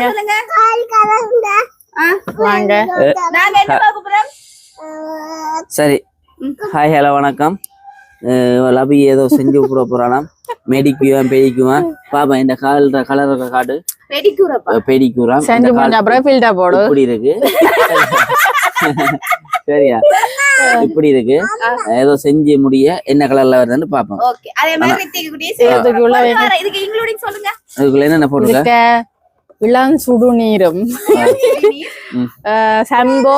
சொல்லுங்க. வாங்க. சரி. ஹாய் ஹலோ வணக்கம். லபி ஏதோ செஞ்சு விட போறானாம் மெடிக்குவான் பெடிக்குவான் பாப்பா இந்த கால் கலர் செஞ்சு முடிஞ்ச அப்புறம் ஃபில்டர் போடு. இப்படி இருக்கு. சரியா? இப்படி இருக்கு. ஏதோ செஞ்சு முடிய என்ன கலர்ல வருதுன்னு பாப்போம். அதுக்குள்ள என்னென்ன போட்டுருக்க? இளம் சுடுநீரும் சம்போ.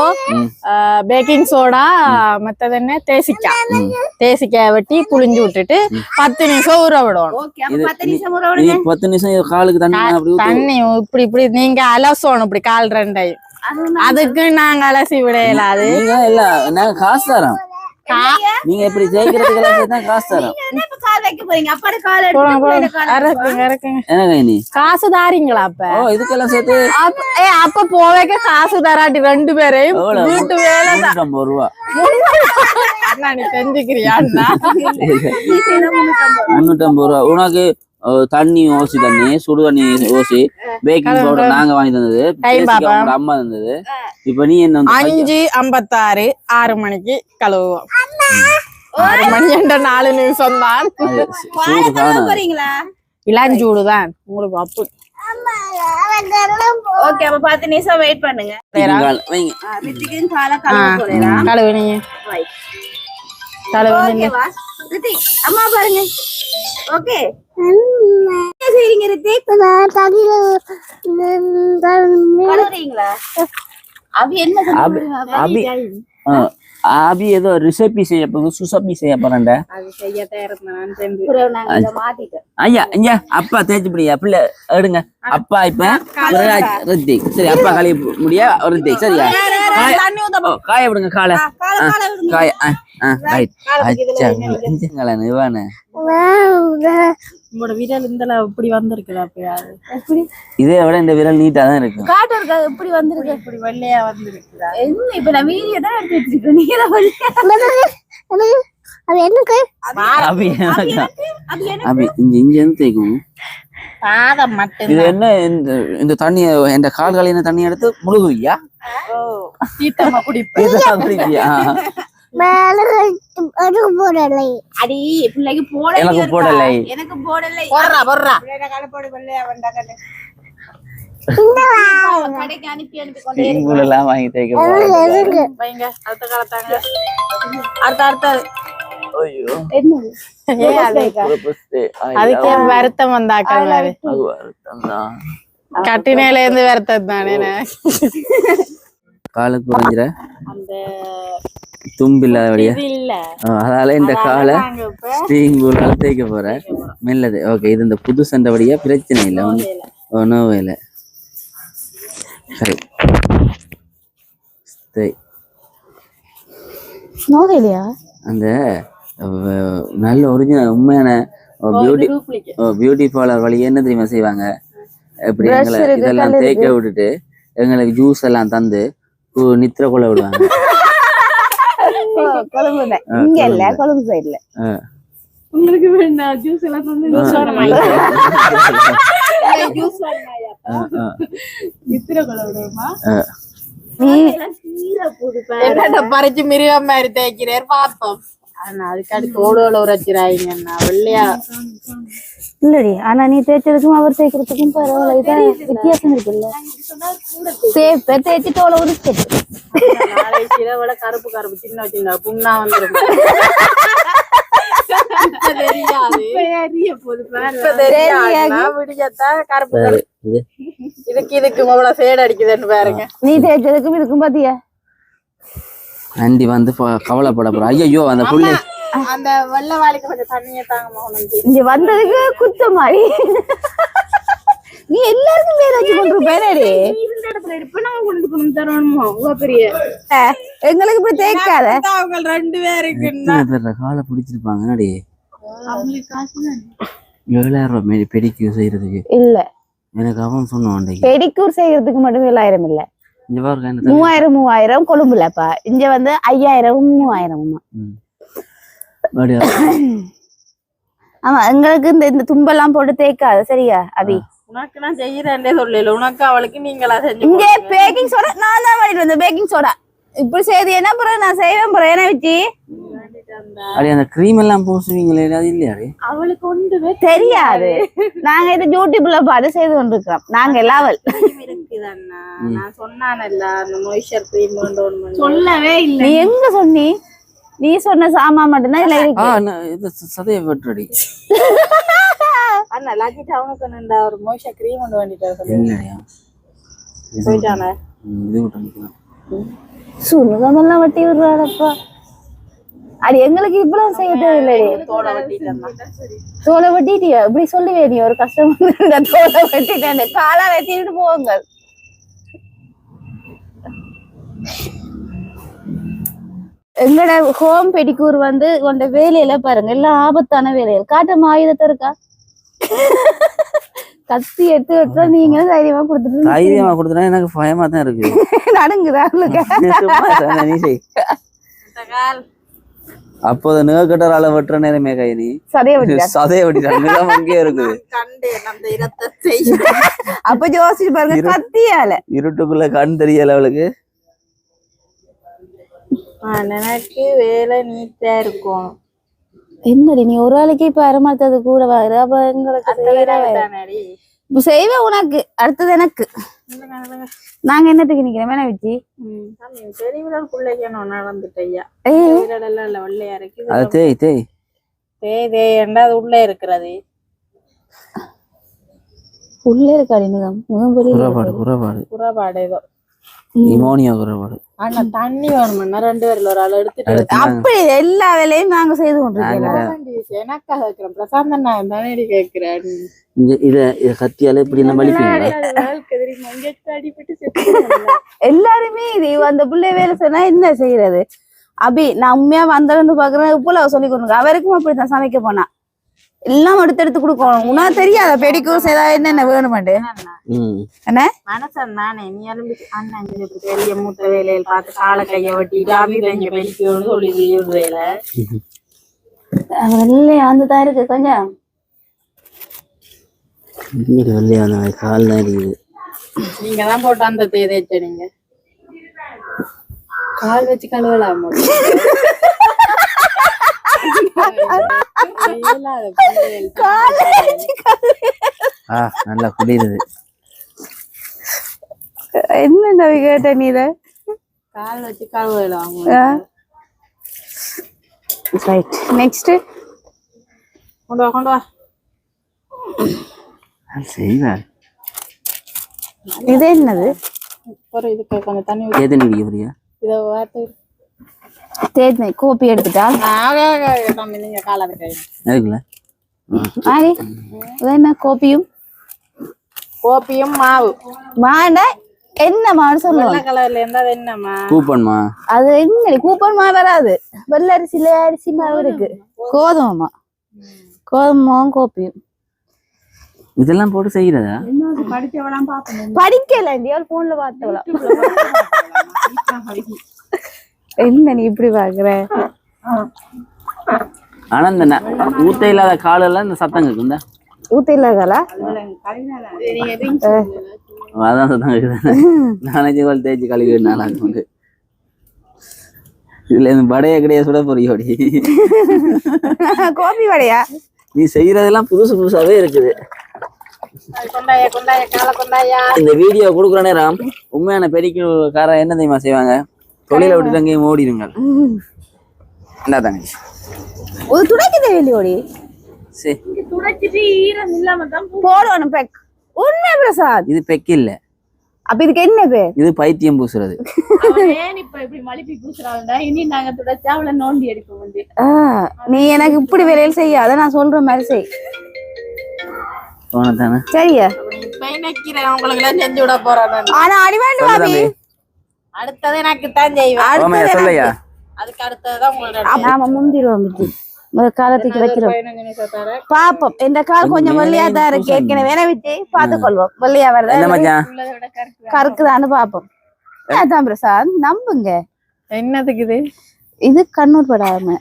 பேக்கிங் சோடா மத்தது என்ன? தேசிக்காய். தேசிக்காய் வெட்டி புளிஞ்சு விட்டுட்டு பத்து நிமிஷம் ஊற விடணும். பத்து நிமிஷம் காலுக்கு தண்ணி. தண்ணி இப்படி இப்படி நீங்க அலசணும் இப்படி கால் ரெண்டையும். அதுக்கு நாங்க அலசி விட இயலாது. நீங்க இல்ல நாங்க காசு தரோம். நீங்க இப்படி ஜெயிக்கிறதுக்கெல்லாம் சேர்த்து தான் காசு தரோம். காசு தாரீங்களா அப்ப? ஓ இதுக்கெல்லாம் சேர்த்து? அப்ப ஏ அப்ப போவேக்க காசு தராட்டி ரெண்டு பேரையும்? வீட்டு வேலை ரூபா. நீ செஞ்சுக்கிறியா ரூபா. உனக்கு தண்ணி ஓசி தண்ணி சுடு தண்ணி ஓசி பேக்கிங் பவுடர் நாங்க வாங்கி தந்தது. உங்க அம்மா தந்தது. இப்ப நீ என்ன? அஞ்சு ஐம்பத்தாறு ஆறு மணிக்கு கழுவுவோம். ஆறு மணி என்ற நாலு நிமிஷம் தான் அது வாழை சூடு கழுவ காணும் போறீங்களா? இளஞ்சூடு தான் உங்களுக்கு அப்படி ஓகே அப்ப பத்து நிமிஷம் வெயிட் பண்ணுங்க. திங்கள் வைங்க. ஆ, ரித்திக்கு கால கழுவ போறீங்களா கழுவு நீங்க கழுவு நீங்க ஓகேவா ரித்திக் அம்மா பாருங்க. ஓகே என்ன செய்றீங்க ரித்திக் கழுவுறீங்களா அவி என்ன அபி ஏதோ ரிசப்பி செய்ய போகுது சுசப்பி செய்ய போறேன்டா. ஐயா ஐயா அப்பா தேய்ச்சி பிடியா பிள்ளை எடுங்க. அப்பா இப்ப சரி அப்பா கழுவி முடியா? ரித்திக் சரியா? காய- விடுங்க காலை. கால கால விடுங்க. காய ரைட் அச்சா இஞ்சுங்களா இவானு? உங்களோட விரல் இந்த இப்படி வந்திருக்குதா அப்பயாவது இதை விட இந்த விரல் நீட்டா தான் இருக்கும் காட்டு இருக்கா இப்படி வந்திருக்கு. இப்படி வெள்ளையா வந்திருக்குதா? என்ன இப்ப நான் வீடியோ தான் எடுத்து வச்சிருக்கேன். நீங்க தான் அபி எனக்கு- அது அபி இங்க இங்க இருந்து தேய்க்கும் பாதம் மட்டும் இது என்ன இந்த இந்த தண்ணி இந்த கால் கலையின தண்ணி எடுத்து? முழுகுவியா? தீத்தமா குடிப்பு. குடிப்பியா? அடி பிள்ளைக்கு எனக்கு போடலை. எனக்கு போடலை. போடுறா போடுறா. கடைக்கு அனுப்பி அனுப்பி கொண்டே இங்குள்ள எல்லாம் வாங்கி தேய்க்க போறாங்க. வைங்க அடுத்த காலத்தாங்க அடுத்த அடுத்தது ஐயோ. என்னது ஏன் அது ஒரு புஸ்து. ஐயா, அதுக்கு ஏன் வருத்தம் வந்தாக்கள் மாதிரி. கட்டினையில இருந்து வருத்தம் தானே காலுக்கு குறைஞ்சிர அந்த தும்பு இல்லாதபடியா? அதால இந்த காலை ஸ்டீங் கூலால் தேய்க்க போறேன் மெல்லது. ஓகே இது இந்த புது சண்டபடியா? பிரச்சனை இல்லை. ஒன்றும் ஒன்றும் இல்லை. சரி. தேய். நோகலையா அந்த நல்ல ஒரிஜினல் உண்மையான பியூட்டி பியூட்டி பார்லர் வழி என்ன தெரியுமா செய்வாங்க? எப்படி எங்களை இதெல்லாம் தேய்க்க விட்டுட்டு எங்களுக்கு ஜூஸ் எல்லாம் தந்து நித்திர கொள்ள விடுவாங்க. கொழும்புல ஆ, இங்க இல்ல. கொழும்பு. சைடுல. உங்களுக்கு ஜூஸ் எல்லாம் தந்து ஜூஸ் ஜூஸ் நித்திர கொள்ள பறிச்சு மிருகம் மாதிரி தேய்க்கிறேன் பார்த்தோம் ஆனா அதுக்கு அடுத்து ஓடோல உரைச்சிராயிங்கண்ணா வெள்ளையா. இல்லடி ஆனா நீ தேய்ச்சதுக்கும் அவர் தேய்க்கிறதுக்கும் பரவாயில்ல. இதான் வித்தியாசம் இருக்குல்ல உரிச்சது நாளைக்கு இதை விட கருப்பு கருப்பு சின்ன சின்ன புண்ணா இது. இதுக்கு இதுக்கு அவ்வளவு சேடு அடிக்குதுன்னு பாருங்க. நீ தேய்ச்சதுக்கும் இதுக்கும் பாத்தியா? ஆண்டி வந்து கவலைப்பட போறா. ஐயோ அந்த புள்ளி. அந்த வெள்ளை வாளிக்கு கொஞ்சம் தண்ணியை தாங்க மோகனம் இங்க வந்ததுக்கு குத்த மாதிரி நீ எல்லாருக்கும் பேர் வச்சு கொண்டு பேரடி எங்களுக்கு இப்படி தேய்க்காத. அவங்க ரெண்டு பேருக்கு காலை பிடிச்சிருப்பாங்க. என்னடி? ஏழாயிரம் ரூபாய் செய்யறதுக்கு. இல்ல. எனக்கு அவன் சொன்னான் பெடிக்கூர் செய்யறதுக்கு மட்டும் ஏழாயிரம் இல்ல. மூவாயிரம் மூவாயிரம் கொழும்புலப்பா இங்க வந்து ஐயாயிரம் மூவாயிரமா? ஆமா எங்களுக்கு இந்த இந்த தும்பெல்லாம் போட்டு தேய்க்காத சரியா அபி? உனக்கு நான் செய்யறேன்டே சொல்லல உனக்கு அவளுக்கு நீங்களா செஞ்சு இங்கே பேக்கிங் சோடா நான் தான் வாங்கிட்டு வந்தேன் பேக்கிங் சோடா இப்படி செய்து என்ன பிறகு நான் செய்வேன் பிறகு என்ன வச்சு அடி அந்த க்ரீம் எல்லாம் பூசுவீங்களே அது இல்லையா அடி? அவளுக்கு ஒன்றுமே தெரியாது. நாங்க இது யூடியூப்ல பார்த்து செய்து கொண்டிருக்கிறோம். நாங்க நான் சொன்னானல்ல அந்த மொய்ச்சர் கிரீம் சொல்லவே இல்ல. நீ எங்க சொன்னி? நீ சொன்ன சாமான் மட்டும்தான் இருக்கு. நான் இது சதையை அண்ணா லாக்கி டவுனுக்கு ஒரு மொய்ச்சர் கிரீம் கொண்டு வந்துட்டு சொல்லி. இல்லையா இது போயிட்டானே. இது விட்டு வட்டி விடுறாடப்பா. அது எங்களுக்கு இவ்வளவு செய்ய தேவையில்லடி தோலை வெட்டிட்டியா? இப்படி சொல்லுவே நீ ஒரு கஷ்டம் தோலை வெட்டிட்டேன். காலா வெட்டிட்டு போங்க. எங்கட ஹோம் பெடிக்கூர் வந்து உண்ட வேலையில பாருங்க எல்லாம் ஆபத்தான வேலைகள். காட்டும் ஆயுதத்தை இருக்கா? கத்தி எடுத்து எடுத்தா நீங்க தைரியமா கொடுத்துட்டு தைரியமா கொடுத்தனா எனக்கு பயமா தான் இருக்கு. நடுங்குதா உங்களுக்கு அப்போது நிகக்கட்டரால வெட்டுற நேரமே கை நீ சதைய வெட்டிட்டா? சதையை வெட்டிட்டான் நிலம் அங்கேயே இருக்குது. அப்ப யோசிச்சு பாருங்க கத்தியால. இருட்டுக்குள்ள கண் தெரியல அவளுக்கு? எனக்கு வேலை நீட்டா இருக்கும். என்னடி நீ ஒரு ஆளுக்கு இப்ப அரமாத்தது கூட வாரு அப்ப எங்களுக்கு செய்வேன் உனக்கு. அடுத்தது எனக்கு. நாங்க என்னத்துக்கு நிக்கிறோம்? வேணா வச்சு பெரியவிரல் பிள்ளைக்கணும் நடந்துட்டையா ஏய். விரல் எல்லாம் இல்ல வெள்ளையா இருக்கு அது தேய் தேய். தேய் தேய் என்றா அது உள்ள இருக்கிறது? உள்ள இருக்காடி வெளியில குறைபாடு குறைபாடு புறப்பாடு ஏதோ. நிமோனியா குறைபாடு. ஆனா தண்ணி வேணும்னா ரெண்டு பேர்ல ஒரு ஆள் எடுத்துட்டு அப்படி எல்லா வேலையும் நாங்க செய்து கொண்டிருக்கோம். எனக்காக கேட்கிறேன் பிரசாந்த் நான் தானே கேட்கிறேன் இத இத கத்தியால இப்படி எல்லாம் வலிப்பீங்களா எல்லாருமே இது அந்த பிள்ளை வேலை சொன்னா என்ன செய்யறது? அபி நான் உண்மையா வந்திருந்து பாக்குறேன். இப்போல சொல்லி கொடுங்க. அவருக்கும் அப்படித்தான். சமைக்க போனா. எல்லாம் எடுத்து எடுத்து கொடுக்கணும். உனக்கு தெரியாத? பெடிக்கூர் செய்தா என்னென்ன வேணுமாண்டு என்ன? மனசன் தானே நீ எலும்பி அண்ணன் பெரிய மூத்த வேலையில் பார்த்து காலை கைய வெட்டிட்டு அபித இங்க பெருக்கணும்னு சொல்லி விடுறேல வெள்ளையா அந்த தான் இருக்கு கொஞ்சம். வெள்ளையா அந்த கால் தான் இருக்குது. நீங்க தான் போட்டு அந்த தே தேய்ச்ச நீங்க. கால் வச்சு கழுவலாம்? ஆ நல்லா குளிருது. என்ன கேட்ட நீ இதை? கால் வச்சு கழுவலாம் ரைட் நெக்ஸ்ட் கொண்டு வா கொண்டு வா. செய்வார் இது என்னது? ஒரு இதுக்கு கொஞ்சம் தண்ணி போறியா? இதை வார்த்தை தேர்ந்த கோப்பி எடுத்துட்டா நீங்க காலை ஆடி இது என்ன கோப்பியும்? கோப்பியும் மாவு. மாண்டா என்ன மாடு சொல்லுவாங்க வெள்ளை கலர்ல இருந்தா அது என்னம்மா? கூப்பன்மா. அது என்ன கூப்பன் மா வராது. வெள்ளை அரிசியில அரிசி மாவு இருக்கு. கோதுமைமா கோதுமாவும் கோப்பியும். இதெல்லாம் போட்டு செய்யறதா? படிக்கல இந்த போன்ல பார்த்தவளா? என்ன நீ இப்படி பாக்குற ஆனா இந்த ஊத்த இல்லாத காலெல்லாம் இந்த சத்தம் கேட்கும் இந்த ஊத்த இல்லாதலா அதான் சத்தம் கேக்குது நானே கோல் தேய்ச்சி கழுவி நாளா கொண்டு இதுல இந்த படைய கிடையாது சுட கோபி வடையா? நீ செய்யறதெல்லாம் புதுசு புதுசாவே இருக்குது. இந்த வீடியோ கொடுக்குற நேரம் உண்மையான பெரிய கார என்ன தெரியுமா செய்வாங்க? தொழிலை விட்டுட்டு அங்கேயும் ஓடிடுங்க என்ன தங்கச்சி. ஒரு துடைக்க தேவையில்லையோடி போடணும் பெக். உண்மை பிரசாத். இது பெக்கு இல்ல. அப்ப இதுக்கு என்ன பேர்? இது பைத்தியம் பூசுறது. ஏன் இப்ப இப்படி மலிப்பி பூசுறாங்கடா இனி நாங்க துடைச்சா அவளை நோண்டி ஆ, நீ எனக்கு இப்படி வேலையில் செய்யாத நான் சொல்ற மாதிரி செய். சரியா? ஆனா அடி வேண்டும் சொல்லு அபி தம்பி. அடுத்தது எனக்கு தான் செய்வேன். அதுக்கு அடுத்ததுதான் உங்களுக்கு நாம முந்திருவோம் காலத்துக்கு தரேன் பாப்போம். இந்த கால் கொஞ்சம் வெள்ளையா தான் இருக்கு. ஏற்கனவே வேணா வச்சு பார்த்துக்கொள்வோம். வெள்ளையா வருதா கருக்குதான்னு பாப்போம். அதான் பிரசாத் நம்புங்க. என்னதுக்கு இது? இது கண்ணூர் படாம.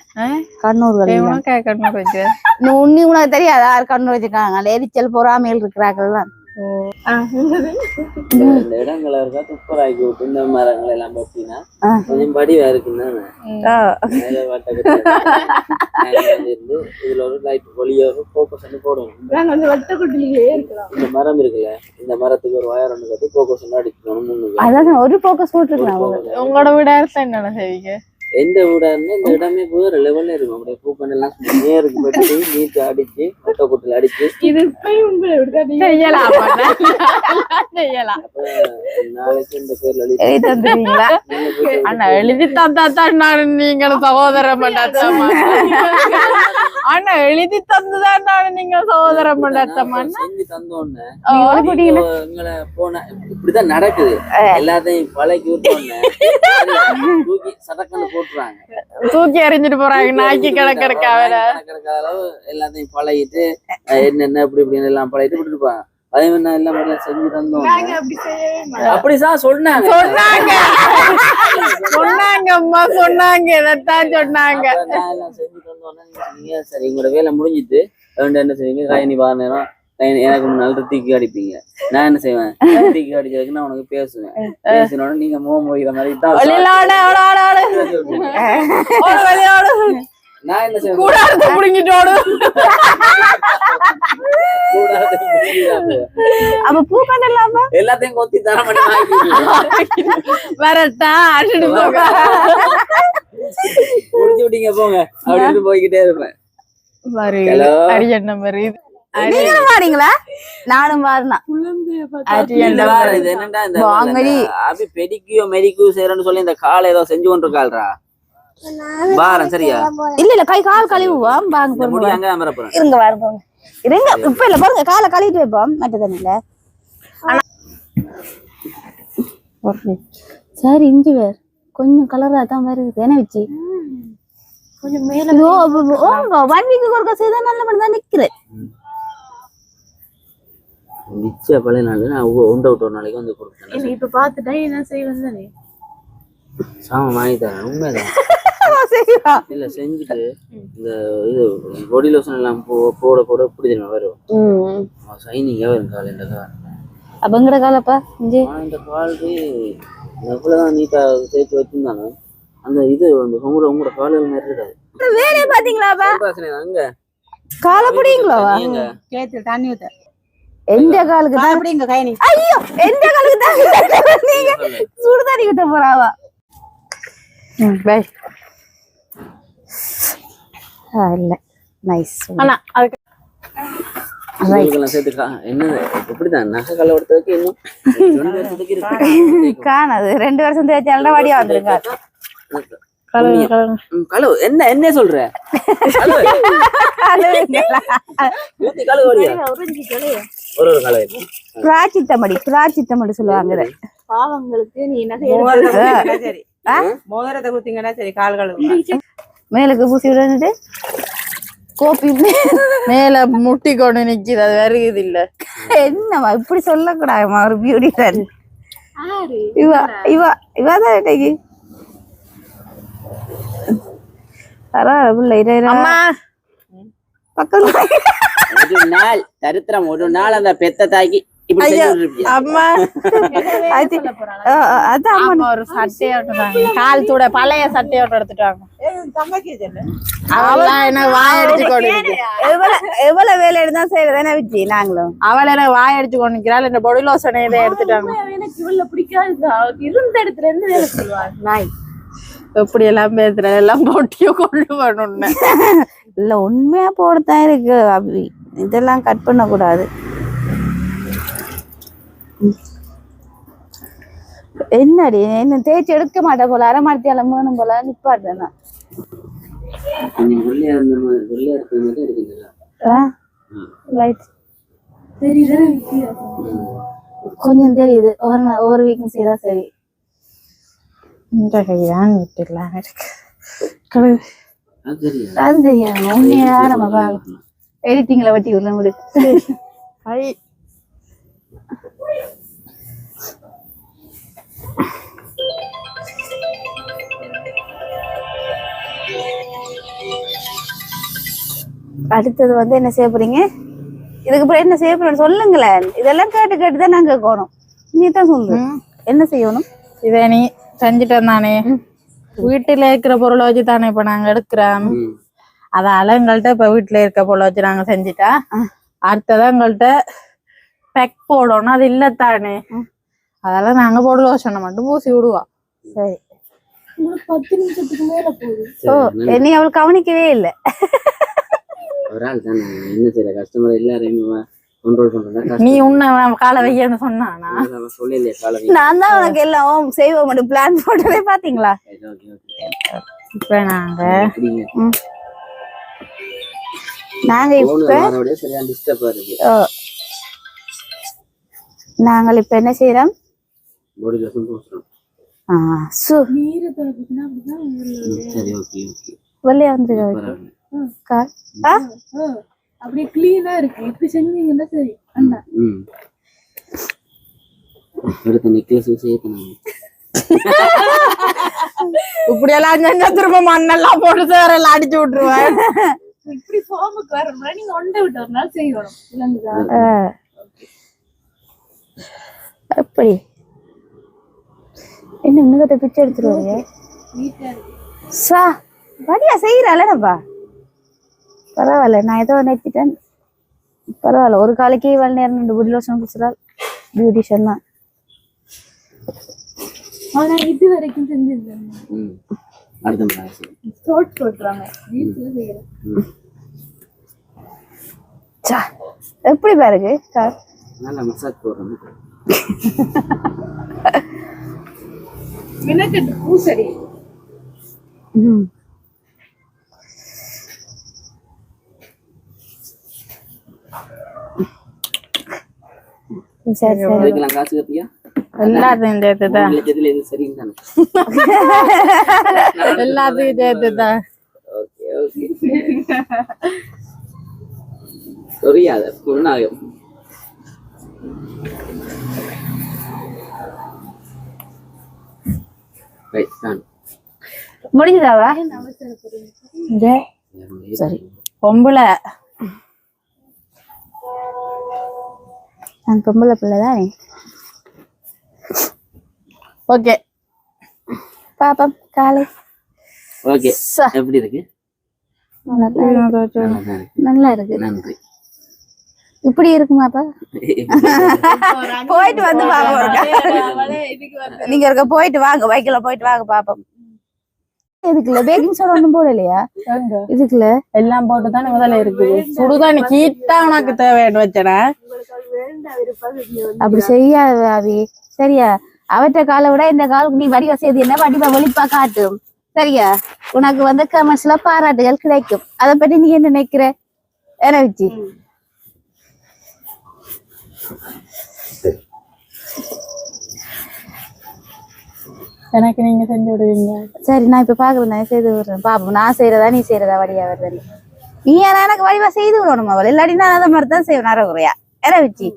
கண்ணூர் வழியா உனக்கு கண்ணு கொஞ்சம் நீ உன்னி உனக்கு தெரியாதா. யார் கண்ணூர் வச்சிருக்காங்க? எரிச்சல் பொறாமையில் இருக்கிறார்கள் தான் இந்த இந்த இடங்களை இருக்கா? துப்பராக்கி விட்டு இந்த மரங்கள் எல்லாம் பார்த்தீங்கன்னா. கொஞ்சம் படிவா இருக்குன்னு இருந்து இதுல ஒரு லைட் ஒளிய ஒரு ஃபோக்கஸ் பண்ணி போடணும். இந்த மரம் இருக்குல்ல இந்த மரத்துக்கு ஒரு வயர் ஒன்று கட்டி ஃபோக்கஸ் பண்ணி அடிக்கணும் அதான் ஒரு போக்கஸ் போட்டுருக்கலாம். உங்களோட வீடா என்னென்ன செய்வீங்க எந்த வீடா இருந்தா இந்த இடமே வேற லெவல்ல இருக்கும். அப்படியே பூக்கன் எல்லாம் நேருக்கு வெட்டி நீட்டு அடிச்சு வட்ட கொட்டில் அடிச்சு. அப்ப நாளைக்கு இந்த பேர்ல போயிட்டு அண்ணா எழுதி தந்தா தான் நான் நீங்கள் சகோதரம் அண்ணா எழுதி தந்துதான் நான் நீங்க சகோதரம் பண்ணாத்தம்மா நாங்க செஞ்சு தந்தோன்னே எங்களை போன இப்படிதான் நடக்குது. எல்லாத்தையும் பழக்கி விட்டோன்னே தூக்கி சடக்கன்னு போட்டுறாங்க தூக்கி எறிஞ்சிட்டு போறாங்க. நாய்க்கு கிடக்கிறக்க அளவு எல்லாத்தையும் பழகிட்டு என்னென்ன இப்படி இப்படின்னு எல்லாம் பழகிட்டு விட்டுட்டு இருப்பாங்க அதே மாதிரி நான் எல்லாம் மாதிரிலாம் செஞ்சு தந்தோம். அப்படிதான் சொன்னாங்க சொன்னாங்க. சொன்னாங்க. அம்மா சொன்னாங்க. இதைத்தான் சொன்னாங்க. எல்லாம் செஞ்சு நீங்க சொன்னீங்க. சரி உங்களோட வேலை முடிஞ்சிட்டு என்ன செய்வீங்க? நேரம். கயனி எனக்கு முன்னாள் தீக்கி அடிப்பீங்க. நான் என்ன செய்வேன்? தீக்கி அடிச்சதுக்கு நான் உனக்கு பேசுவேன். பேசினோட நீங்க மோ மொழிகிற மாதிரி தான் நான் என்ன செய்வேன்? கூடாரத்தை புடுங்கிட்டு ஓடு. கூடாது புரியுதா? அப்ப பூக்கண்டல்லாம எல்லாத்தையும் கொத்தி தர மாட்டேன் வரட்டா அடிச்சுட்டு முடிச்சு விட்டீங்க போங்க. அப்படின்னு போய்கிட்டே இருப்பேன். வருது Hello. நீங்களும் வாரீங்களா? நானும் வாரினா. அபி பெடிக்கியோ மெடிக்கியோ செய்யறேன்னு சொல்லி இந்த காலை ஏதோ செஞ்சு கொண்டு இருக்காள்ரா பாரன் சரியா? இல்ல இல்ல கை கால் கழுவுவா வாங்க இருங்க இருங்க இப்ப இல்ல பாருங்க காலை கழுவிட்டு வைப்போம். மற்ற தண்ணியில சரி இஞ்சி வேர். கொஞ்சம் கலரா தான் வருது. என்ன வச்சு? கொஞ்சம் மேல ஒன் வீக்கு ஒருக்கா செய்தா நல்ல மட்டும் தான் நிக்கிறேன் மிச்ச பழைய நாள் நான் உண்டை விட்டு ஒரு நாளைக்கு வந்து கொடுத்தேன் இப்ப பாத்துட்டா என்ன செய்வது தானே? சாம வாங்கி தரேன். உண்மைதான். இல்ல செஞ்சுட்டு இந்த இது பொடி லோஷன் எல்லாம் போட போட இப்படி தெரியுமா வரும். சைனிங்கா வரும் காலை இந்த கால் அப்ப எங்கட காலப்பா இந்த கால் எவ்வளவுதான் நீட்டா சேர்த்து வச்சிருந்தாங்க அந்த இது அந்த உங்களோட உங்களோட காலையில் நேரிடாது வேலையை பாத்தீங்களாப்பா அங்க. காலை பிடிங்களா கேத்து தண்ணி ஊத்த. எந்த காலுக்கு தான்? அப்படிங்க கைனி ஐயோ எந்த காலுக்கு தான்? நீங்க சுடு தண்ணி கிட்ட போறாவா? பை இல்ல. நைஸ் ஆனா அதுக்கு கா- ரெண்டு வருஷம் தேய்ச்சாலும் வடியா வந்துருங்க கழுவு என்ன என்ன சொல்ற? கழுவு. ஒரு ஒரு கழுவு பிராச்சித்தமடி பிராச்சித்தமடி சொல்லுவாங்க இதை. பாவங்களுக்கு நீ என்ன சரி. மோதிரத்தை குத்திங்கன்னா சரி கால் கழுவு. மேலுக்கு பூசி விடுறது கோப்பி மேல முட்டி கொண்டு நிக்குது அது வருகுது இல்ல. என்னம்மா இப்படி சொல்லக்கூடாதுமா ஒரு பியூட்டி இவா இவா இவாதான் இன்னைக்கு பரவாயில்ல பிள்ளை இரு, பக்கத்துல ஒரு நாள் தரித்திரம் ஒரு நாள் அந்த பெத்த தாக்கி? அம்மா. அது ஒரு சட்டையோட்டு தாங்க கால் தூட பழைய சட்டையோட்டு எடுத்துட்டாங்க. என்ன எவ்வளவு எவ்வளவு வேலை இருந்தா செய்யறதானே வச்சு நாங்களும்? அவளை என்ன வாய் அடிச்சு கொண்டு நிக்கிறாள் இந்த பொடி லோசனை இதை எடுத்துட்டாங்க. பிடிக்காது இருந்த இடத்துல இருந்து வேலை சொல்லுவார் நாய். எப்படி எல்லாம் பேசுற எல்லாம் பொட்டியும் கொண்டு வரணும்னு. இல்ல உண்மையா போடத்தான் இருக்கு. அபி இதெல்லாம் கட் பண்ண கூடாது என்னடி என்ன தேய்ச்சி எடுக்க மாட்டேன் போல அரை மரத்தியால வேணும் போல நிப்பாட்டேன் நான். கொஞ்சம் தெரியுது. ஒரு நாள் ஒரு வீக்கும் செய்தா சரி. இந்த கைதான் விட்டுலாம் இருக்கு. அது தெரியாது உண்மையா? நம்ம வட்டி விடல முடியும் ஐ. அடுத்தது வந்து என்ன செய்ய போறீங்க? இதுக்கு அப்புறம் என்ன செய்ய போறோம் சொல்லுங்களேன். இதெல்லாம் கேட்டு கேட்டு தான் நாங்க கேட்கணும். நீ தான் சொல்லு. என்ன செய்யணும்? இதை நீ செஞ்சுட்டேன் தானே வீட்டுல இருக்கிற பொருளை வச்சு தானே இப்ப நாங்க எடுக்கிறோம். அதால எங்கள்கிட்ட இப்ப வீட்டுல இருக்க பொருளை வச்சு நாங்க செஞ்சுட்டா அடுத்ததான் எங்கள்கிட்ட பெக் போடணும். அது இல்ல தானே அதெல்லாம் நாங்க போட லோஷனை மட்டும் பூசி விடுவோம் சரி. உங்களுக்கு பத்து நிமிஷத்துக்கு மேல போகுது நீ அவள் கவனிக்கவே இல்லை. ஒரு ஆள் தானே. என்ன செய்யற? கஸ்டமர் பண்றதா நீ உன்னை காலை வையன்னு சொன்னானா? நான் தான் உனக்கு எல்லாம் செய்வோம் மட்டும் பிளான் போட்டதே பாத்தீங்களா? இப்ப நாங்க நாங்க இப்ப வரவிட சரியா டிஸ்டர்ப் இருக்கு ஓ, நாங்கள் இப்ப என்ன செய்யறோம் வெளியே வந்துருக்க அப்படியே கிளீனா இருக்கு. இப்படி செஞ்சீங்கன்னா சரி அண்ணா. ம். அடுத்த நான் இப்படி எல்லாம் செஞ்சா திரும்ப மண்ணெல்லாம் போட்டு சேரெல்லாம் அடிச்சு விட்டுருவேன். இப்படி ஃபார்முக்கு வரணும்னா நீங்க ஒண்டை விட்டு ஒரு நாள் செய்யணும். இல்லைங்களா? ஆ. எப்படி என்ன இன்னும் பிச்சை எடுத்துருவாங்க சா வடியா செய்யறாளேனப்பா பரவாயில்ல நான் ஏதோ நிறுத்திட்டேன். பரவாயில்ல ஒரு காலைக்கு இவ்வளவு நேரம் ரெண்டு புடி லோஷன் குடிச்சிடால் பியூட்டிஷியன் தான். ஆனா இது வரைக்கும் செய்யணும். சோட் போட்டுறாங்க. எப்படி பாருங்க கார் நல்லா மசாஜ் போடுறோம் மினக்கட்டு பூசடி ம். சரி சரி. அதுக்கெல்லாம் காசு கப்பியா எல்லாத்தையும் சேர்த்துதான் லட்சத்துல எது சரின்னு தானே எல்லாத்தையும் சேர்த்துதான் ஓகே ஓகே. தான் முடிஞ்சதாவா? சரி. பொம்பளை. நான் பொம்பளை பிள்ளை தானே ஓகே. பாப்பம் காலை. ஓகே. எப்படி இருக்கு? நல்லா இருக்கு. நல்லா இருக்கு. நன்றி. இப்படி இருக்குமாப்பா போயிட்டு வந்து வந்து நீங்க இருக்க போயிட்டு வாங்க பைக்ல போயிட்டு வாங்க பாப்போம். இதுக்குள்ள பேக்கிங் சோடா ஒண்ணும் போடலையா இதுக்குள்ள? எல்லாம் போட்டு தானே முதல்ல இருக்குது. சுடுதண்ணி கீட்டா உனக்கு தேவைன்னு வச்சேன். அப்படி செய்யாத அவி சரியா? அவற்ற காலை விட இந்த காலுக்கு நீ வடிவ செய்து என்ன வடிவ வெளிப்பா காட்டும்? சரியா? உனக்கு வந்து கமெண்ட்ஸ்ல பாராட்டுகள் கிடைக்கும். அதை பத்தி நீ என்ன நினைக்கிற? வச்சு எனக்கு நீங்க செஞ்சு விடுவீங்க. சரி நான் இப்ப பாக்குறேன். நான் செய்து விடுறேன். பாப்போம் நான் செய்யறதா நீ செய்யறதா வடியா வருதுன்னு. நீ ஏன்னா எனக்கு வடிவா செய்து விடணும் அவள் இல்லாட்டி நான் அதை மாதிரி தான் செய்வேன் அறகுறையா என்ன வச்சு?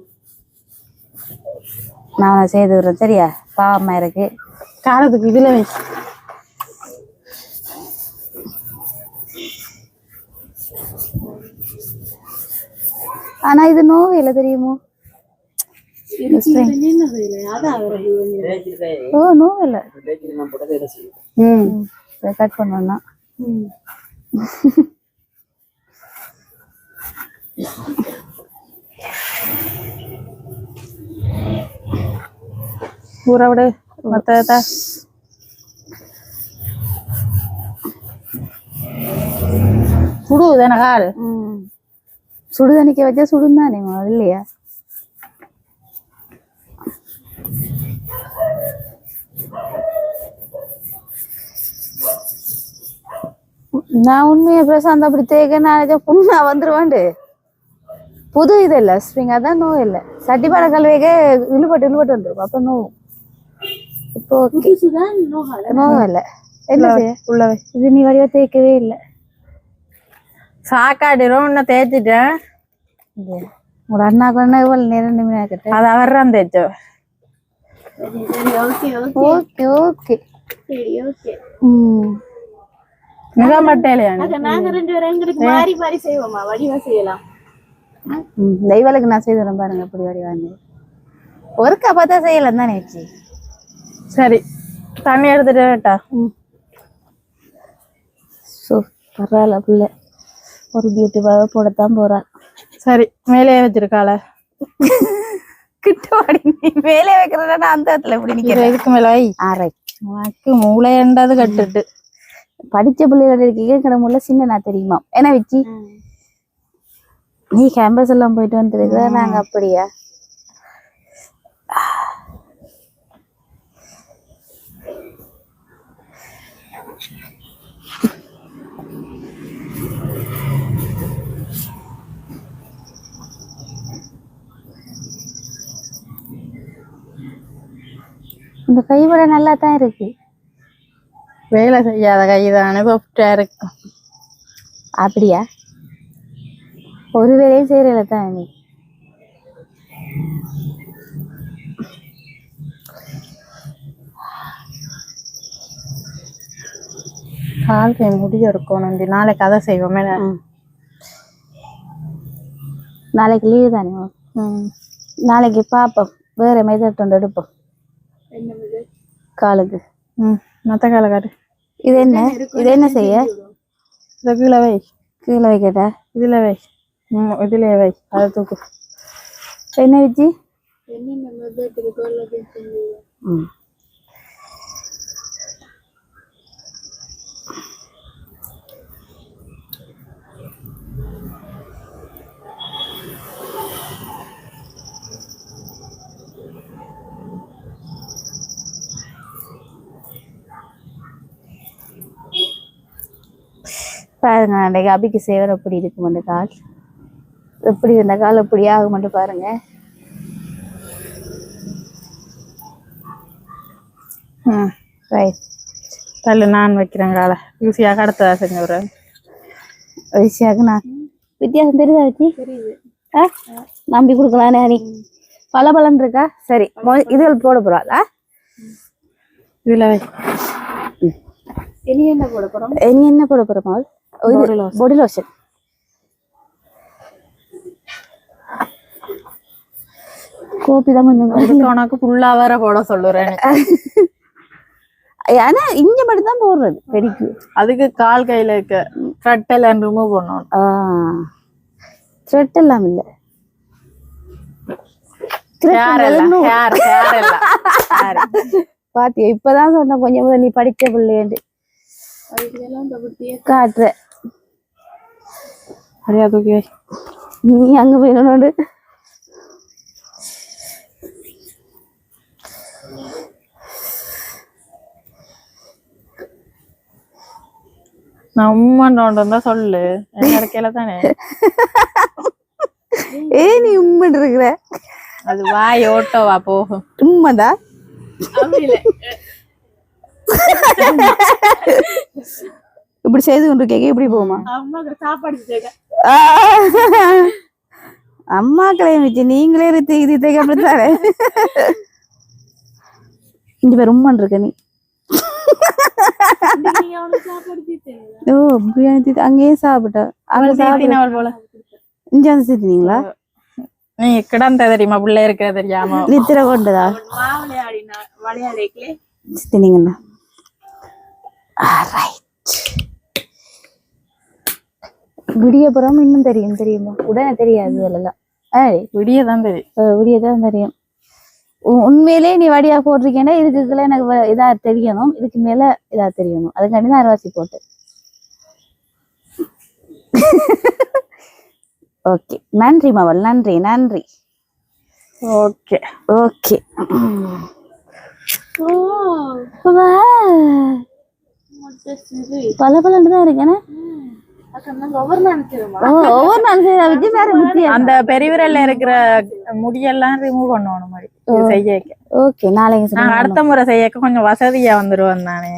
நான் செய்து விடுறேன் சரியா? பாவமா இருக்கு. காரத்துக்கு இதுல வை. ஆனா இது நோவு இல்லை தெரியுமோ? ஓ நோவு இல்லை. ம். கட் பண்ணோம்னா ஊற விடு மத்த சுடு தானே கால்? ம். சுடுதண்ணிக்க வச்சா சுடுந்தானே இல்லையா? நான் உண்மையை பிரசாந்த் அப்படி தேக்க நான் புண்ணா வந்துருவாண்டு புது இது இல்ல ஸ்ப்ரிங் அதான் நோ இல்ல. சட்டிப்பாட கல்விக்கு இழுபட்டு இழுபட்டு வந்துரும். அப்ப நோ இப்போ இல்ல. என்ன செய்ய? உள்ளவை. இது நீ வடிவா தேய்க்கவே இல்லை. சாக்காடிரும் இன்னும் தேய்ச்சிட்டேன் உங்களோட அண்ணா கொண்டா இவ்வளவு நேரம் நிமிடம் கிட்ட அது அவர் தான் தேய்ச்சோ சரி ஓகே ஓகே ஓகே ஓகே. சரி ஓகே ம். மிக மட்டையிலையா அத நாங்க ரெண்டு பேரும் எங்களுக்கு மாறி மாறி செய்வோமா வடிவா செய்யலாம். தெய்வலுக்கு நான் செய்து தரேன் பாருங்க அப்படி வடி வாங்கி ஒருக்கா பார்த்தா செய்யலாம் தானே வச்சு சரி தண்ணி எடுத்துட்டு வரட்டா? ஸோ பரவாயில்ல பிள்ளை. ஒரு பியூட்டி பார்லர் போடத்தான் போறா சரி மேலே வச்சிருக்காள? கிட்ட வாடி நீ வேலையை வைக்கிறதா நான் அந்த இடத்துல எப்படி இது நிக்கிறேன். இதுக்கு மேல ஆரை உனக்கு மூளை என்றது கட்டுட்டு. படிச்ச பிள்ளைகளோட இருக்கீங்க கிடமுள்ள சின்ன நான் தெரியுமா என்ன வச்சு நீ கேம்பஸ் எல்லாம் போயிட்டு வந்துருக்குற நாங்க அப்படியா? இந்த கைவிட நல்லா தான் இருக்கு. வேலை செய்யாத கைதானே பப்டா இருக்கும் அப்படியா? ஒரு வேலையும் செய்யறல தான்? நீ கால் கை முடிய இருக்கணும் நாளைக்கு அதை செய்வோமே. நாளைக்கு லீவு தானே? ம். நாளைக்கு பார்ப்போம் வேற மெதட் ஒன்று எடுப்போம். காலுக்கு. ம். மத்த கால காட்டு. இது என்ன? இது என்ன செய்ய? இதை கீழே வை. கீழே வைக்கட்டா? இதுல வை. இதுல வை அதை தூக்கு என்ன விஜி பாருங்க அன்றைக்கு அபிக்கு சேவர் அப்படி இருக்கும் அந்த கால் எப்படி இந்த கால் எப்படி ஆகும் மட்டும் பாருங்க. ம் ரைட் தள்ளு நான் வைக்கிறேன் காலை. ஈஸியாக கடத்ததா செஞ்சு விஷயாக்கு நான் வித்தியாசம் தெரியுதா வச்சு ஆ நம்பி கொடுக்கலானே நீ பல பலன் இருக்கா? சரி இதுகள் போட போறாளா. இதுல வை. இனி என்ன போட போறோம்? இனி என்ன போட Body lotion. பாடி லோஷன் கோபி தான் கொஞ்சம் உனக்கு ஃபுல்லா வேற போட சொல்லுறேன் ஆனா இங்க மட்டும் தான் போடுறது பெடிக்கு அதுக்கு கால் கையில இருக்க கட்டெல்லாம் ரிமூவ் பண்ணணும் த்ரெட் எல்லாம் இல்ல எல்லாம் எல்லாம். பாத்தியா இப்பதான் சொன்ன கொஞ்சம் நீ படிச்ச பிள்ளைண்டு காட்டுற நீ அங்க போயிடணும்னு இருந்தா சொல்லு. என்ன இருக்கையில தானே. ஏ நீ உம்மன் இருக்கிற? அது வாய் ஓட்டோவா போகும் உண்மைதா இப்படி செய்து கொண்டு கேட்க இப்படி போகுமா? அம்மாக்கு சாப்பாடு கேட்க அம்மாக்களையும் வச்சு நீங்களே இருந்து இது தேக்க அப்படித்தானே இங்க பேர் உம்மன் இருக்க நீ நீங்க அவனுக்கு சாப்பாடு தீர்த்தீங்க ஓ பிரியாணி தீத்து அங்கேயே சாப்பிட்டா அங்க சாப்பிட்டு போல இங்க வந்து சேர்த்தினீங்களா நீ கிடந்த தெரியுமா பிள்ளை இருக்க தெரியாம நித்திர கொண்டதா மா விளையாடினா விளையாடிக்கலே சேர்த்தினீங்களா விடியப்புறம் இன்னும் தெரியும் தெரியுமா உடனே தெரியாது இதெல்லாம் ஏய் விடியதான் தெரியும் விடியதான் தெரியும் உண்மையிலே நீ வடியா போட்டிருக்கேன்னா இதுக்குள்ள எனக்கு இதா தெரியணும். இதுக்கு மேல இதா தெரியணும். அதுக்காண்டி தான் அரைவாசி போட்டேன். ஓகே. நன்றி மவள். நன்றி நன்றி. ஓகே. ஓகே. பல பலன்னு தான் இருக்கேனே அக்கா நாங்க ஒவ்வொரு நாள் அந்த பெரியவிரல்ல இருக்கிற முடியெல்லாம் ரிமூவ் பண்ணணும் மாதிரி. ஓகே நாளைக்கு அடுத்த முறை செய்யக்க. கொஞ்சம் வசதியா வந்துருவோம் தானே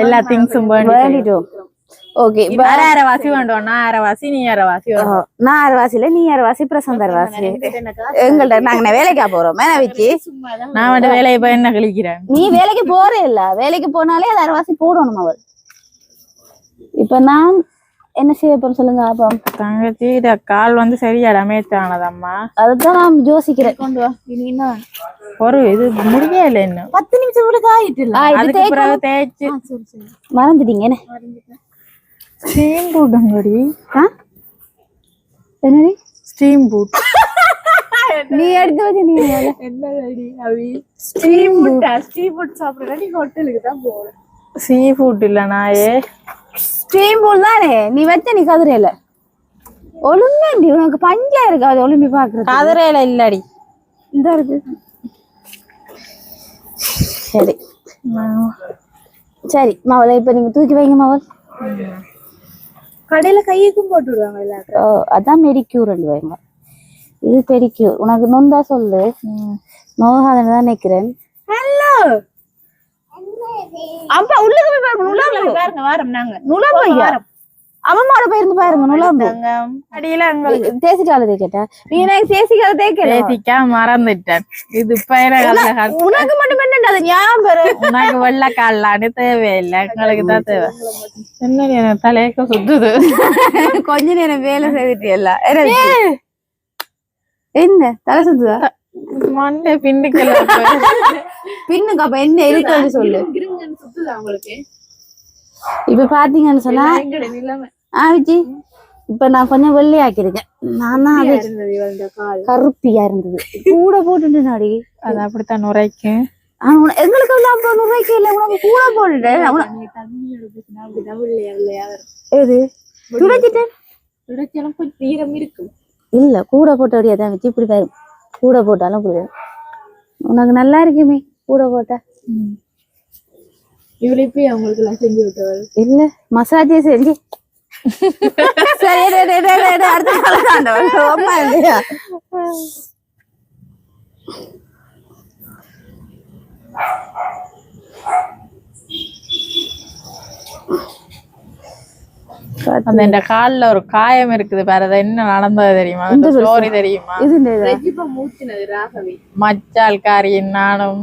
எல்லா திங்ஸும் வேண்டிட்டோம் ஓகே வேற அரைவாசி வேண்டுவோம் நான் அரைவாசி நீ அரைவாசி வேணும். நான் அரைவாசியில நீ அரைவாசி பிரசந்த அரைவாசி. எங்கள்ட்ட நாங்க வேலைக்கா போறோம். மேல வச்சு நான் வந்து வேலையை போய் என்ன கழிக்கிறேன்? நீ வேலைக்கு போறே இல்ல. வேலைக்கு போனாலே அது அரைவாசி போடணும் அவள்? இப்ப நான் என்ன செய்ய போறோம் சொல்லுங்க அப்போ தங்கச்சி இத கால் வந்து சரியா டேமேஜ் ஆனதம்மா அதுதான் நான் யோசிக்கிறேன். கொண்டு வா இனி என்ன? ஒரு இது முடியவே இல்லை இன்னும். பத்து நிமிஷம் கூட ஆயிட்டு இது அதுக்கு பிறகு தேய்ச்சி. சரி சரி. மறந்துட்டீங்க என்ன? ஸ்டீம் போட்டுங்கடி என்னடி? ஸ்டீம் போட் நீ எடுத்து வச்சு நீ. என்ன அவி ஸ்ட்ரீம் ஃபுட் ஸ்ட்ரீம் ஃபுட் சாப்பிடுறா நீ ஹோட்டலுக்கு தான் போகணும் சீ ஃபுட் இல்ல நாயே ஸ்ட்ரீம் பூல் தானே நீ வச்ச நீ கதிரையில ஒழுங்காண்டி உனக்கு பஞ்சா இருக்கு அது ஒளிம்பி பாக்குறது கதிரையில இல்லடி இந்த இருக்கு சரி சரி மவளை இப்ப நீங்க தூக்கி வைங்க மவள் கடையில கையுக்கும் போட்டு விடுவாங்க எல்லாரும் ஓ அதான் மெடிக்யூர் ரெண்டு வைங்க இது பெடிக்யூர் உனக்கு நொந்தா சொல்லு நோகாதன் தான் நிக்கிறேன் ஹலோ அப்பா உள்ளுக்கு போய் பாருங்க நுழம்பு. பாருங்க வாரம் நாங்க. நுழம்பு ஐயா. அம்மாவோட போயிருந்து பாருங்க நுழம்பு. அடியில அங்க தேசிக்கால தேய்க்கட்டா நீ எனக்கு தேசிக்கால தேய்க்கல பேசிக்கா மறந்துட்டேன். இது உனக்கு மட்டும் என்ன அது ஞாபகம். உனக்கு வெள்ளை காலான்னு தேவையில்லை. எங்களுக்கு தான் தேவை. என்ன எனக்கு தலையக்க சுத்துது? கொஞ்ச நேரம் வேலை செய்துட்டியல்ல. என்ன? தலை சுத்துதா? மண்டை பின்னுக்கல பின்னுக்கு அப்ப என்ன இருக்குன்னு சொல்லு. உங்களுக்கு? இப்ப பாத்தீங்கன்னு சொன்னா எங்கட நிலைமை? ஆ விஜி இப்ப நான் கொஞ்சம் வெள்ளையாக்கிருக்கேன். நான் தான் கருப்பியா இருந்தது. கூட போட்டுட்டு நாடி. அது அப்படித்தான் நுரைக்கும். எங்களுக்கு எல்லாம் அப்ப இல்ல உனக்கு கூட போட்டுட்டேன் எது? துடைச்சிட்டேன்? துடைச்சாலும் கொஞ்சம் இருக்கும். இல்ல கூட போட்டபடியா தான் வச்சு இப்படி வரும். கூட போட்டாலும் வரும் உனக்கு நல்லா இருக்குமே கூட போட்டா. இவளை இப்பயே அவங்களுக்கு எல்லாம் செஞ்சு விட்டவள் இல்ல மசாஜே செஞ்சு. சரி அடுத்த நாள் அந்த இந்த கால்ல ஒரு காயம் இருக்குது. அது என்ன நடந்தது தெரியுமா? ஸ்டோரி தெரியுமா? ராகவி. மச்சால்காரியும் நானும்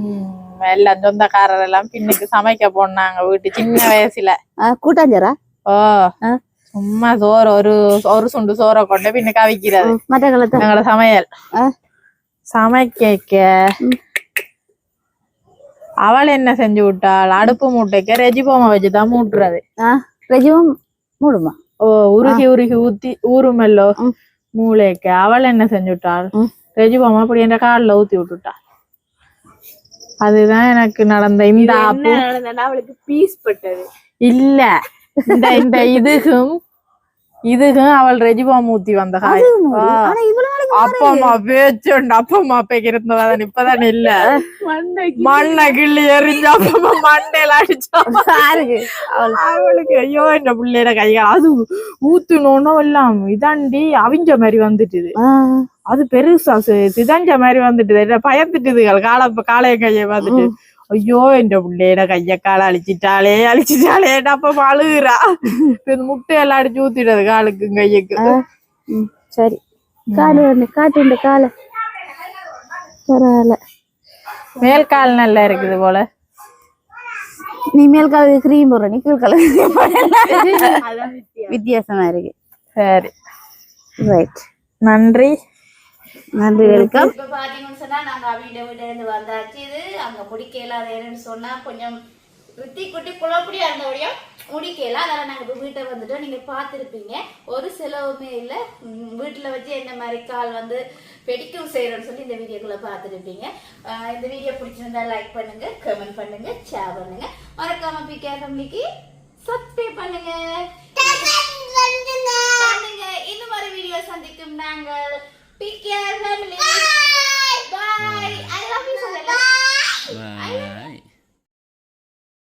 எல்லாம் சொந்தக்காரர் எல்லாம் பின்னுக்கு சமைக்க போனாங்க வீட்டு சின்ன வயசுல. கூட்டாஞ்சரா? ஓ ஆ. சும்மா சோறு ஒரு ஒரு சுண்டு சோறை கொண்டு மற்ற காலத்தை. எங்களோட சமையல். சமைக்க அவள் என்ன செஞ்சு விட்டாள்? அடுப்பு மூட்டைக்கு ரெஜி பொம்மை வச்சுதான் மூட்டுறது. ரெஜிவும் மூடுமா? ஓ உருகி உருகி ஊத்தி ஊறுமெல்லோ ம். மூளைக்கு. அவள் என்ன செஞ்சு விட்டாள் ம். ரெஜி பொம்மை அப்படி என்ற காலில் ஊத்தி விட்டுட்டாள் அதுதான் எனக்கு நடந்த இந்த அவளுக்கு பீஸ் பட்டது. இல்ல. இந்த இந்த இதுகும் இதுகும் அவள் ரெஜிபாம் ஊத்தி வந்த காய். ஆ. ஆனா இவ்வளவு நாளைக்கு அப்பா அம்மா பேச்சுண்டு அப்பா அம்மா பேக்கு இருந்ததான் இப்பதான் இல்ல. மண்ணை கிள்ளி. எரிஞ்சு அப்பா அம்மா மண்டையில அடிச்சா. அவளுக்கு ஐயோ இந்த பிள்ளையோட கைகள். அது ஊத்துனோன்னு எல்லாம். இதாண்டி அவிஞ்ச மாதிரி வந்துட்டுது. அது பெருசா சிதஞ்ச மாதிரி வந்துட்டுது. பயந்துட்டுதுகள் காலை காளைய கையை பார்த்துட்டு. ஐயோ இந்த பிள்ளையோட கைய காலை அழிச்சிட்டாளே அழிச்சிட்டாளே அப்ப அழுகுறா முட்டையெல்லாம் அடிச்சு ஊத்திடுது காலுக்கு கையுக்கு சரி காலு வந்து காட்டு காலை பரவாயில்ல மேல் கால் நல்லா இருக்குது போல நீ மேல் கால கிரீம் போடுற நீ கீழ் கால வித்தியாசமா இருக்கு சரி ரைட் நன்றி நன்றி வெல்கம். இப்ப பாத்தீங்கன்னு சொன்னா நாங்க அவிட வீட்டுல இருந்து வந்தாச்சு இது. அங்க முடிக்கல ஏன்னு சொன்னா கொஞ்சம் குட்டி குட்டி குழப்படியா இருந்தபடியா முடிக்கல அதனால நாங்க இப்ப வீட்டை வந்துட்டோம். நீங்க பார்த்திருப்பீங்க. ஒரு செலவுமே இல்ல. வீட்டுல வச்சு என்ன மாதிரி கால் வந்து பெடிக்யூர் செய்யறோம்னு சொல்லி இந்த வீடியோக்குள்ள பார்த்துருப்பீங்க. இந்த வீடியோ பிடிச்சிருந்தா லைக் பண்ணுங்க கமெண்ட் பண்ணுங்க ஷேர் பண்ணுங்க. மறக்காம பிகே ஃபேமிலிக்கு சப்ஸ்கிரைப் பண்ணுங்க. பண்ணுங்க. இந்த மாதிரி வீடியோ சந்திக்கும் நாங்கள். Pick your family. Bye. Bye. I love you so much. Bye. Bye.